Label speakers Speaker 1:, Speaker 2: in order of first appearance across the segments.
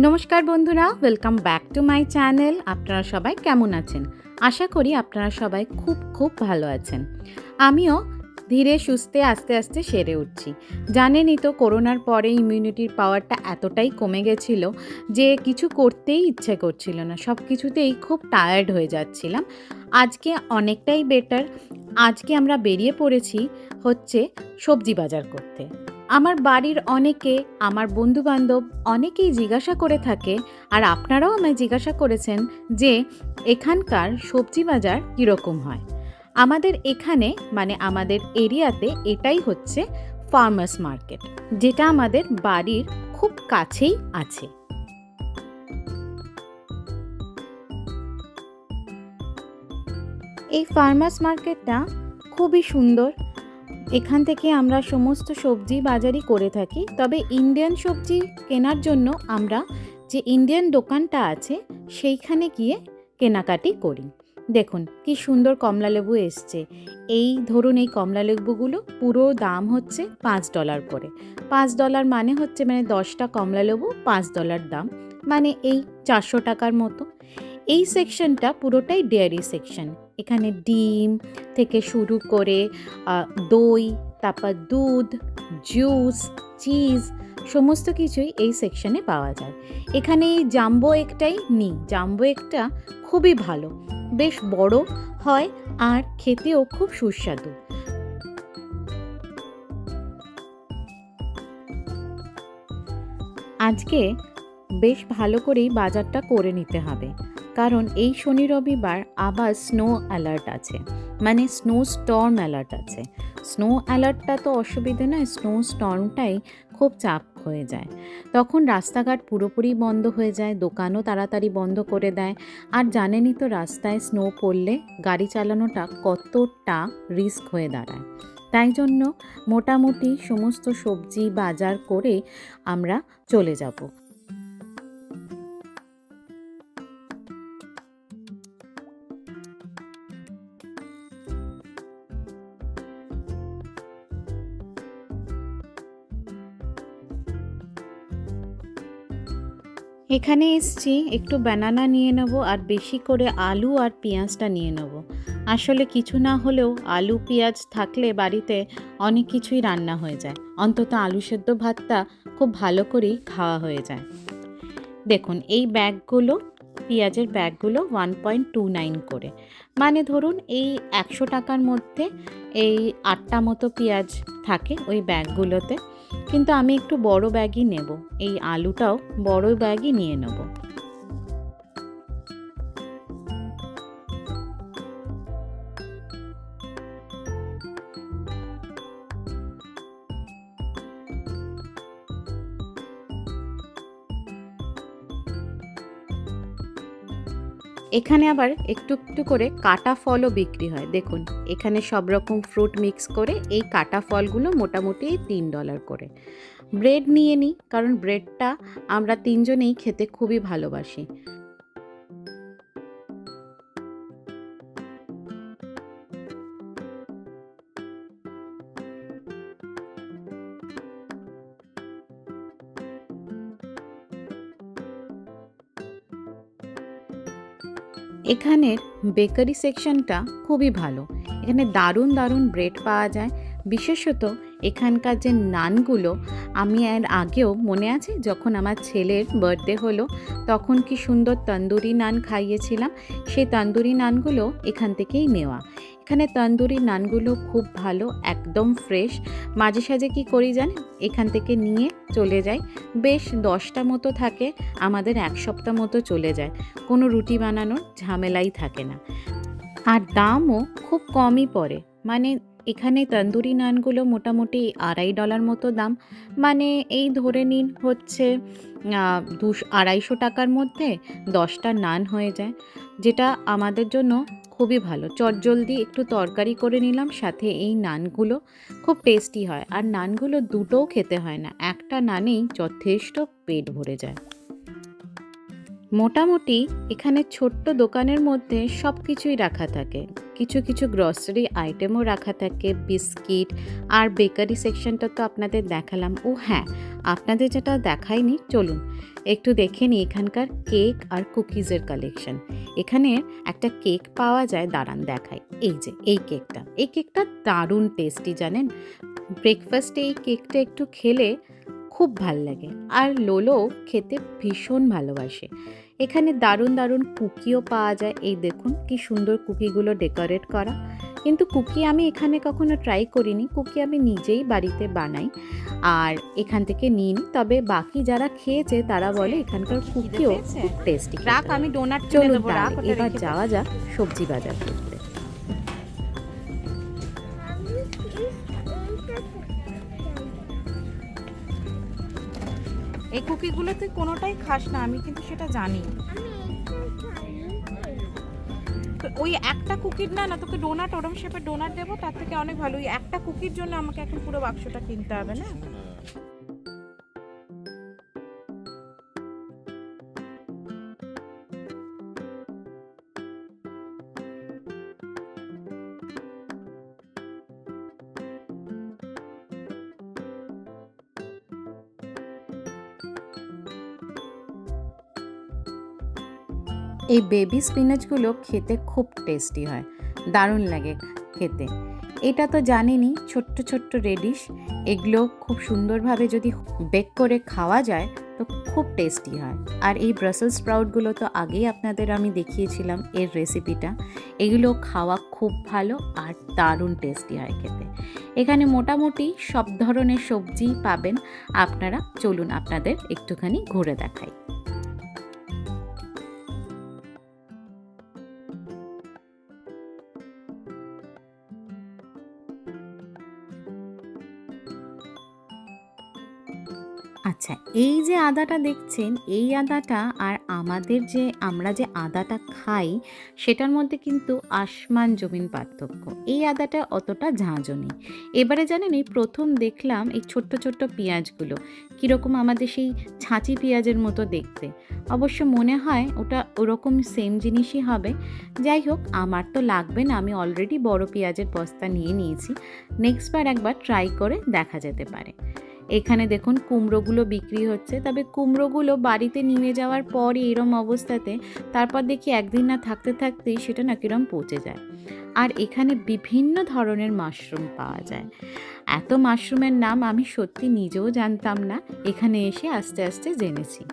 Speaker 1: নমস্কার বন্ধুরা welcome back to my channel আপনারা সবাই কেমন আছেন? আশা করি আপনারা সবাই খুব খুব ভালো আছেন। আমিও ধীরে সুস্থে আস্তে আস্তে সেরে উঠছি। জানেনই তো, করোনার পরে ইমিউনিটির পাওয়ারটা এতটাই কমে গেছিল যে কিছু করতেই ইচ্ছে করছিল না। সব কিছুতেই খুব টায়ার্ড হয়ে যাচ্ছিলাম। আজকে অনেকটাই বেটার আজকে আমরা বেরিয়ে পড়েছি হচ্ছে সবজি বাজার করতে। আমার বাড়ির অনেকে, আমার বন্ধুবান্ধব অনেকেই জিজ্ঞাসা করে থাকে আর আপনারাও আমায় জিজ্ঞাসা করেছেন যে এখানকার সবজি বাজার কীরকম হয়। আমাদের এখানে মানে আমাদের এরিয়াতে এটাই হচ্ছে ফার্মার্স মার্কেট যেটা আমাদের বাড়ির খুব কাছেই আছে। এই ফার্মার্স মার্কেটটা খুবই সুন্দর এখান থেকে আমরা সমস্ত সবজি বাজারই করে থাকি। তবে ইন্ডিয়ান সবজি কেনার জন্য আমরা যে ইন্ডিয়ান দোকানটা আছে, সেইখানে গিয়ে কেনাকাটি করি। দেখুন, কি সুন্দর কমলালেবু এসছে। এই ধরুন, এই কমলালেবুগুলো পুরো দাম হচ্ছে পাঁচ ডলার করে। পাঁচ ডলার মানে হচ্ছে মানে দশটা কমলালেবু পাঁচ ডলার দাম। মানে এই চারশো টাকার মতো। এই সেকশনটা পুরোটাই ডেয়ারি সেকশন এখানে ডিম থেকে শুরু করে দই, তারপর দুধ জুস চিজ সমস্ত কিছুই এই সেকশনে পাওয়া যায়। এখানে এই জাম্বো একটাই নিই। জাম্বো একটা খুবই ভালো। বেশ বড় হয় আর খেতেও খুব সুস্বাদু। আজকে বেশ ভালো করেই বাজারটা করে নিতে হবে। কারণ এই শনি রবিবার আবার স্নো অ্যালার্ট আছে। মানে স্নো স্টর্ম অ্যালার্ট আছে। স্নো অ্যালার্টটা তো অসুবিধে নয় স্নো স্টর্মটাই খুব চাপ হয়ে যায়। তখন রাস্তাঘাট পুরোপুরি বন্ধ হয়ে যায়, দোকানও তাড়াতাড়ি বন্ধ করে দেয়। আর জানেনই তো রাস্তায় স্নো পড়লে গাড়ি চালানোটা কতটা রিস্ক হয়ে দাঁড়ায়। তাই জন্য মোটামুটি সমস্ত সবজি বাজার করে আমরা চলে যাব। এখানে এসছি, একটু ব্যানানা নিয়ে নেব আর বেশি করে আলু আর পেঁয়াজটা নিয়ে নেব। আসলে কিছু না হলেও আলু, পেঁয়াজ থাকলে বাড়িতে অনেক কিছুই রান্না হয়ে যায়। অন্তত আলু সেদ্ধ ভাতটা খুব ভালো করেই খাওয়া হয়ে যায়। দেখুন, এই ব্যাগগুলো, পেঁয়াজের ব্যাগগুলো ওয়ান পয়েন্ট টু নাইন করে। মানে ধরুন, এই একশো টাকার মধ্যে এই আটটা মতো পেঁয়াজ থাকে ওই ব্যাগগুলোতে। কিন্তু আমি একটু বড় ব্যাগই নেব। এই আলুটাও বড় ব্যাগই নিয়ে নেব। এখানে আবার একটু একটু করে কাটা ফলও বিক্রি হয়। দেখুন, এখানে সব রকম ফ্রুট মিক্স করে এই কাটা ফলগুলো মোটামুটি তিন ডলার করে। ব্রেড নিয়ে নিই, কারণ ব্রেডটা আমরা তিনজনেই খেতে খুবই ভালোবাসি। এখানের বেকারি সেকশনটা খুবই ভালো। এখানে দারুণ দারুণ ব্রেড পাওয়া যায়। বিশেষত এখানকার যে নানগুলো, আমি এর আগেও মনে আছে, যখন আমার ছেলের বার্থডে হলো, তখন কি সুন্দর তন্দুরি নান খাইয়েছিলাম। সেই তন্দুরি নানগুলো এখান থেকেই নেওয়া। এখানে তন্দুরি নানগুলো খুব ভালো, একদম ফ্রেশ মাঝে সাঝে কি করি জানেন? এখান থেকে নিয়ে চলে যাই। বেশ দশটা মতো থাকে, আমাদের এক সপ্তাহ মতো চলে যায়। কোনো রুটি বানানোর ঝামেলাই থাকে না। আর দামও খুব কমই পড়ে। মানে এখানে তন্দুরি নানগুলো মোটামুটি আড়াই ডলার মতো দাম। মানে এই ধরে নিন হচ্ছে দুশো, আড়াইশো টাকার মধ্যে দশটা নান হয়ে যায়। যেটা আমাদের জন্য খুবই ভালো। চটজলদি একটু তরকারি করে নিলাম, সাথে এই নানগুলো খুব টেস্টি হয়। আর নানগুলো দুটোও খেতে হয় না। একটা নানেই যথেষ্ট পেট ভরে যায়। মোটামুটি এখানে ছোট্ট দোকানের মধ্যে সব কিছুই রাখা থাকে। কিছু কিছু গ্রসারি আইটেমও রাখা থাকে বিস্কিট আর বেকারি সেকশনটা তো আপনাদের দেখালাম। ও হ্যাঁ আপনাদের যেটা দেখায়নি চলুন। একটু দেখে নিই এখানকার কেক আর কুকিজের কালেকশন এখানে একটা কেক পাওয়া যায়, দাঁড়ান দেখাই। এই যে, এই কেকটা এই কেকটা দারুণ টেস্টি জানেন? ব্রেকফাস্টে এই কেকটা একটু খেলে খুব ভালো লাগে। আর লোলো খেতে ভীষণ ভালোবাসে। এখানে দারুণ দারুণ কুকিও পাওয়া যায়। এই দেখুন কি সুন্দর কুকিগুলো ডেকোরেট করা। কিন্তু কুকি আমি এখানে কখনো ট্রাই করিনি। কুকি আমি নিজেই বাড়িতে বানাই। আর এখান থেকে নিন। তবে বাকি যারা খেয়েছে তারা বলে এখানকার কুকিও খুব টেস্টি
Speaker 2: রাখ আমি ডোনাট
Speaker 1: চলুন এবার যাওয়া যাক সবজি বাজার করতে।
Speaker 2: এই কুকিগুলো তুই কোনোটাই খাস না, আমি কিন্তু সেটা জানি। ওই একটা কুকির না না তোকে ডোনাট ওরম শেপের ডোনাট দেবো, তার থেকে অনেক ভালো। ওই একটা কুকির জন্য আমাকে এখন পুরো বাক্সটা কিনতে হবে, না?
Speaker 1: এই বেবি স্পিনাচগুলো খেতে খুব টেস্টি হয়। দারুণ লাগে খেতে। এটা তো জানেনই ছোট্ট ছোট্ট রেডিশ এগুলো খুব সুন্দরভাবে যদি বেক করে খাওয়া যায়, তো খুব টেস্টি হয়। আর এই ব্রাসেল স্প্রাউটগুলো তো আগেই আপনাদের আমি দেখিয়েছিলাম এর রেসিপিটা এগুলো খাওয়া খুব ভালো আর দারুণ টেস্টি হয় খেতে। এখানে মোটামুটি সব ধরনের সবজি পাবেন। আপনারা চলুন আপনাদের একটুখানি ঘুরে দেখাই। আচ্ছা এই যে আদাটা দেখছেন, এই আদাটা আর আমাদের যে, আমরা যে আদাটা খাই, সেটার মধ্যে কিন্তু আসমান জমিন পার্থক্য। এই আদাটা অতটা ঝাঁঝও নেই এবারে জানেন, এই প্রথম দেখলাম এই ছোট্ট ছোট্ট পেঁয়াজগুলো, কীরকম আমাদের সেই ছাঁচি পেঁয়াজের মতো দেখতে। অবশ্য মনে হয় ওটা ওরকম সেম জিনিসই হবে। যাই হোক, আমার তো লাগবে না, আমি অলরেডি বড় পেঁয়াজের বস্তা নিয়ে নিয়েছি। নেক্সট বার একবার ট্রাই করে দেখা যেতে পারে। এখানে দেখুন কুমড়োগুলো বিক্রি হচ্ছে। তবে কুমড়োগুলো বাড়িতে নিয়ে যাওয়ার পরই এরম অবস্থাতে তারপর দেখি একদিন না থাকতে থাকতেই সেটা না কিরম পচে যায়। আর এখানে বিভিন্ন ধরনের মাশরুম পাওয়া যায়। এত মাশরুমের নাম আমি সত্যি নিজেও জানতাম না। এখানে এসে আস্তে আস্তে জেনেছি।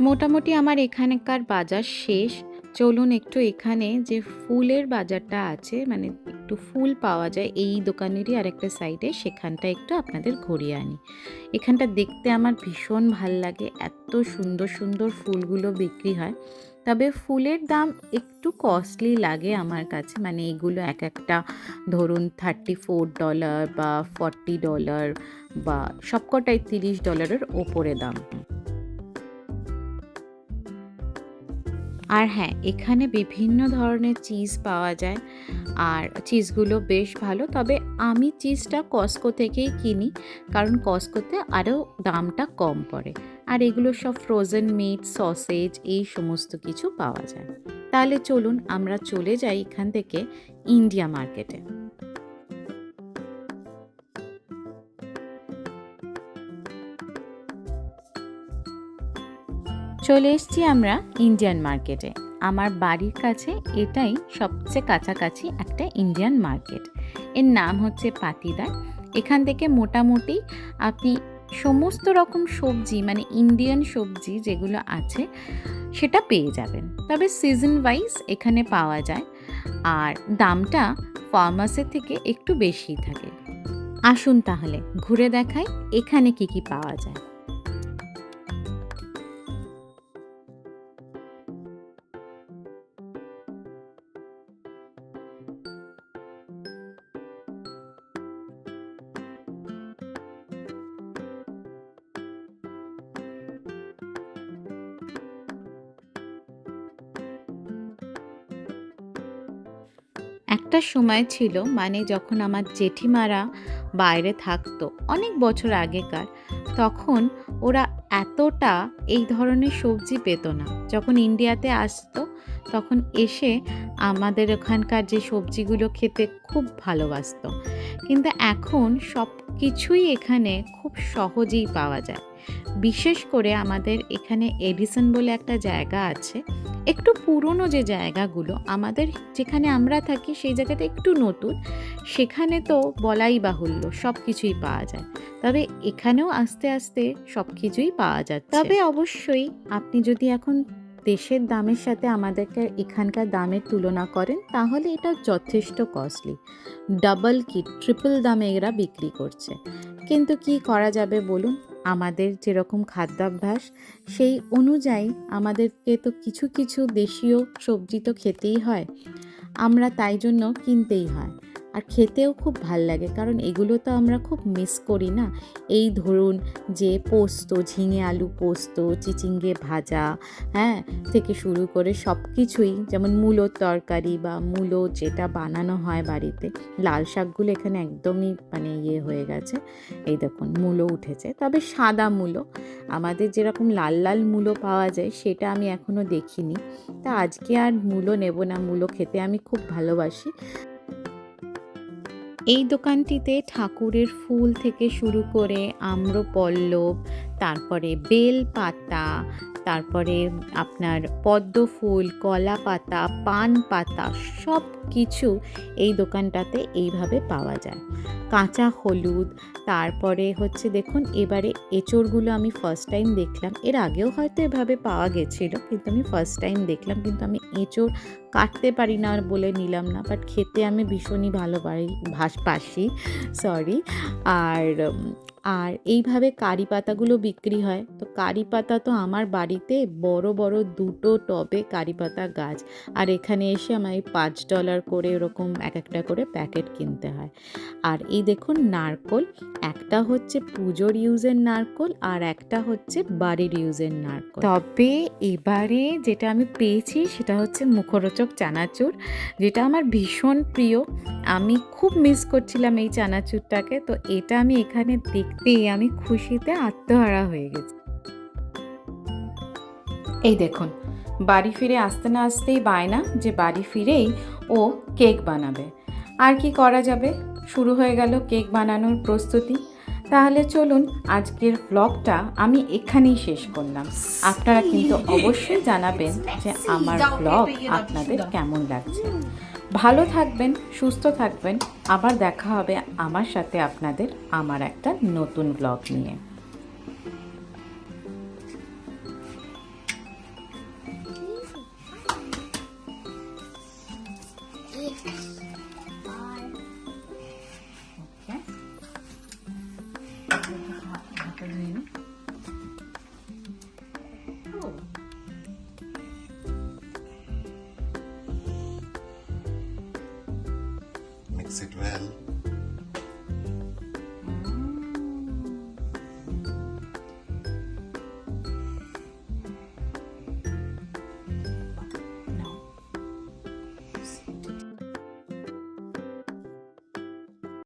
Speaker 1: মোটামুটি আমার এখানকার বাজার শেষ। চলুন একটু এখানে যে ফুলের বাজারটা আছে মানে একটু ফুল পাওয়া যায়, এই দোকানেরই আরেকটা সাইডে সেখানটা একটু আপনাদের ঘুরিয়ে আনি। এখানটা দেখতে আমার ভীষণ ভালো লাগে, এত সুন্দর সুন্দর ফুলগুলো বিক্রি হয়। তবে ফুলের দাম একটু কস্টলি লাগে আমার কাছে মানে এগুলো এক একটা, ধরুন থার্টি ফোর ডলার বা ফর্টি ডলার বা সবকটাই তিরিশ ডলারের ওপরে দাম। আর হ্যাঁ এখানে বিভিন্ন ধরনের চিজ পাওয়া যায়। আর চিজগুলো বেশ ভালো, তবে আমি চিজটা কস্কো থেকেই কিনি, কারণ কস্কোতে আরও দামটা কম পড়ে। আর এগুলো সব ফ্রোজেন মিট সসেজ এই সমস্ত কিছু পাওয়া যায়। তাহলে চলুন আমরা চলে যাই এখান থেকে ইন্ডিয়া মার্কেটে চলে এসেছি আমরা ইন্ডিয়ান মার্কেটে আমার বাড়ির কাছে এটাই সবচেয়ে কাছাকাছি একটা ইন্ডিয়ান মার্কেট এর নাম হচ্ছে পাতিদার এখান থেকে মোটামুটি আপনি সমস্ত রকম সবজি মানে ইন্ডিয়ান সবজি যেগুলো আছে, সেটা পেয়ে যাবেন। তবে সিজন ওয়াইজ এখানে পাওয়া যায়। আর দামটা ফার্মাসের থেকে একটু বেশি থাকে। আসুন তাহলে, ঘুরে দেখাই এখানে কি কি পাওয়া যায়। একটা সময় ছিল মানে যখন আমার জেঠিমারা বাইরে থাকতো, অনেক বছর আগেকার, তখন ওরা এতটা এই ধরনের সবজি পেত না। যখন ইন্ডিয়াতে আসতো, তখন এসে আমাদের ওখানকার যে সবজিগুলো খেতে খুব ভালোবাসতো। কিন্তু এখন সব কিছুই এখানে খুব সহজেই পাওয়া যায়। বিশেষ করে আমাদের এখানে এডিসন বলে একটা জায়গা আছে। একটু পুরনো যে জায়গাগুলো আমাদের যেখানে আমরা থাকি সেই জায়গাটা একটু নতুন। সেখানে তো বলাই বাহুল্য সব কিছুই পাওয়া যায়। তবে এখানেও আস্তে আস্তে সব কিছুই পাওয়া যাচ্ছে। তবে অবশ্যই আপনি যদি এখন দেশের দামের সাথে আমাদেরকে এখানকার দামের তুলনা করেন তাহলে এটা যথেষ্ট কস্টলি ডাবল কি ট্রিপল দামে এরা বিক্রি করছে। কিন্তু কি করা যাবে বলুন? আমাদের যেরকম খাদ্যাভ্যাস, সেই অনুযায়ী আমাদেরকে তো কিছু কিছু দেশীয় সবজি তো খেতেই হয়। আমরা তাই জন্য কিনতেই হয়। আর খেতেও খুব ভালো লাগে, কারণ এগুলো তো আমরা খুব মিস করি না। এই ধরুন যে পোস্ত, ঝিঙে আলু পোস্ত, চিচিঙ্গে ভাজা হ্যাঁ থেকে শুরু করে সব কিছুই যেমন মূলোর তরকারি বা মূলো যেটা বানানো হয় বাড়িতে, লাল শাকগুলো এখানে একদমই মানে ইয়ে হয়ে গেছে। এই দেখুন, মূলো উঠেছে। তবে সাদা মূলো, আমাদের যেরকম লাল লাল মূলো পাওয়া যায়, সেটা আমি এখনও দেখিনি। তা আজকে আর মূলো নেব না, মূলো খেতে আমি খুব ভালোবাসি। এই দোকানটিতে ঠাকুরের ফুল থেকে শুরু করে আম্রপল্লব তারপরে বেল পাতা, তারপরে আপনার পদ্ম ফুল, কলা পাতা, পান পাতা সব কিছু এই দোকানটাতে এইভাবে পাওয়া যায়। কাঁচা হলুদ, তারপরে হচ্ছে দেখুন, এবারে এঁচড়গুলো আমি ফার্স্ট টাইম দেখলাম। এর আগেও হয়তো এভাবে পাওয়া গেছিল, কিন্তু আমি ফার্স্ট টাইম দেখলাম, কিন্তু আমি এঁচড় কাটতে পারি না আর বলে নিলাম না বাট খেতে আমি ভীষণই ভালো পারি ভাস পাসি সরি আর আর এইভাবে কারি পাতাগুলো বিক্রি হয়। তো কারি পাতা তো আমার বাড়িতে বড় বড় দুটো টবে কারি পাতা গাছ। আর এখানে এসে আমার এই পাঁচ ডলার করে এরকম এক একটা করে প্যাকেট কিনতে হয়। আর এই দেখুন নারকোল, একটা হচ্ছে পুজোর ইউজের নারকোল আর একটা হচ্ছে বাড়ির ইউজের নারকোল। তবে এবারে যেটা আমি পেয়েছি সেটা হচ্ছে মুখরোচক চানাচুর, যেটা আমার ভীষণ প্রিয়। আমি খুব মিস করছিলাম এই চানাচুরটাকে। তো এটা আমি এখানে দেখতেই আমি খুশিতে আত্মহারা হয়ে গেছি। এই দেখুন বাড়ি ফিরে আসতে না আসতেই বায়না যে বাড়ি ফিরেই ও কেক বানাবে। আর কি করা যাবে? শুরু হয়ে গেল কেক বানানোর প্রস্তুতি। তাহলে চলুন আজকের ব্লগটা আমি এখানেই শেষ করলাম। আপনারা কিন্তু অবশ্যই জানাবেন যে আমার ব্লগ আপনাদের কেমন লাগছে। ভালো থাকবেন, সুস্থ থাকবেন। আবার দেখা হবে আমার সাথে আপনাদের আমার একটা নতুন ব্লগ নিয়ে।